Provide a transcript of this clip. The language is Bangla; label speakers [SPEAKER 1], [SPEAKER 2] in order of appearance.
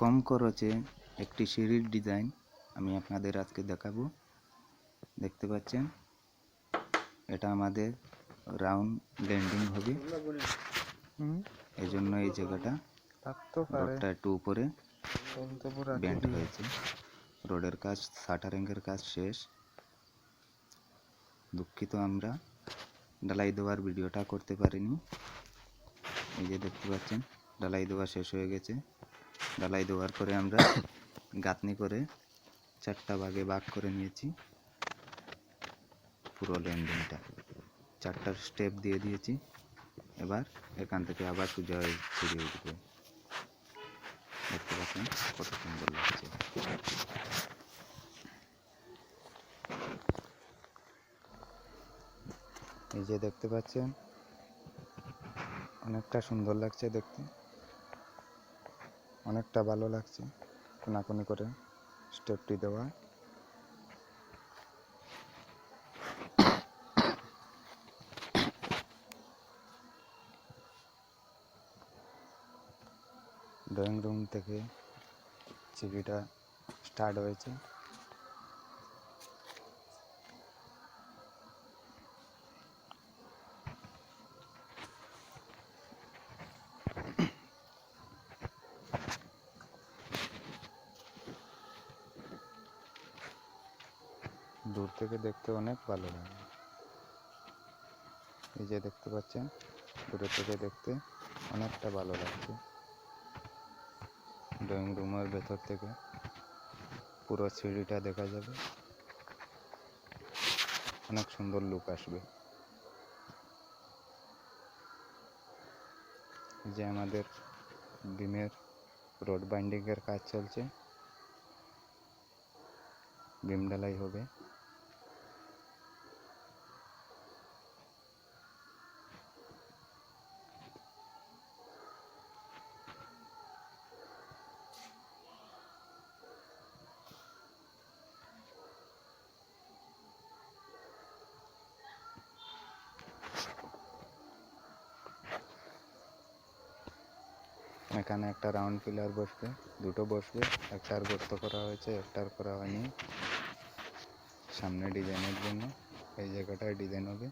[SPEAKER 1] কম খরচে একটি সিঁড়ির ডিজাইন আমি আপনাদের আজকে দেখাবো। দেখতে পাচ্ছেন? এটা আমাদের রাউন্ড ল্যান্ডিং হবে।
[SPEAKER 2] হুম
[SPEAKER 1] এই জন্য এই জায়গাটা রোডটা একটু উপরে বেন্ট হয়েছে। রোডের কাজ শাটারিংয়ের কাজ শেষ। দুঃখিত আমরা। ডালাই দেওয়ার ভিডিওটা করতে পারিনি। এই যে দেখতে পাচ্ছেন ডালাই দেওয়া শেষ হয়ে গেছে। ডালাই দেওয়ার পরে আমরা গাঁথনি করে চারটা ভাগে ভাগ করে নিয়েছি। পুরো ল্যান্ডিংটা চারটা স্টেপ দিয়ে দিয়েছি। এবার এখান থেকে আবার সোজা হয়ে ছিঁড়ে উঠবে দেখতে পাচ্ছেন কত সুন্দর লাগছে এই যে দেখতে পাচ্ছেন, অনেকটা সুন্দর লাগছে দেখতে। অনেকটা ভালো লাগছে কোনাকুনি করে স্টেপটি দেওয়া। ড্রয়িং রুম থেকে ছবিটা স্টার্ট হয়েছে। দূর থেকে দেখতে অনেক ভালো লাগে। এই যে দেখতে পাচ্ছেন, দূরে থেকে দেখতে অনেকটা ভালো লাগছে। ড্রয়িং রুমের ভেতর থেকে পুরো সিঁড়িটা দেখা যাবে। অনেক সুন্দর লুক আসবে। যে আমাদের বিমের রোড বাইন্ডিংয়ের কাজ চলছে। বিম ঢালাই হবে। এখানে একটা রাউন্ড পিলার বসবে, দুটো বসবে, একটার গর্ত করা হয়েছে, একটার করা হয়নি। সামনে ডিজাইনের জন্য, এই জায়গাটায় ডিজাইন হবে।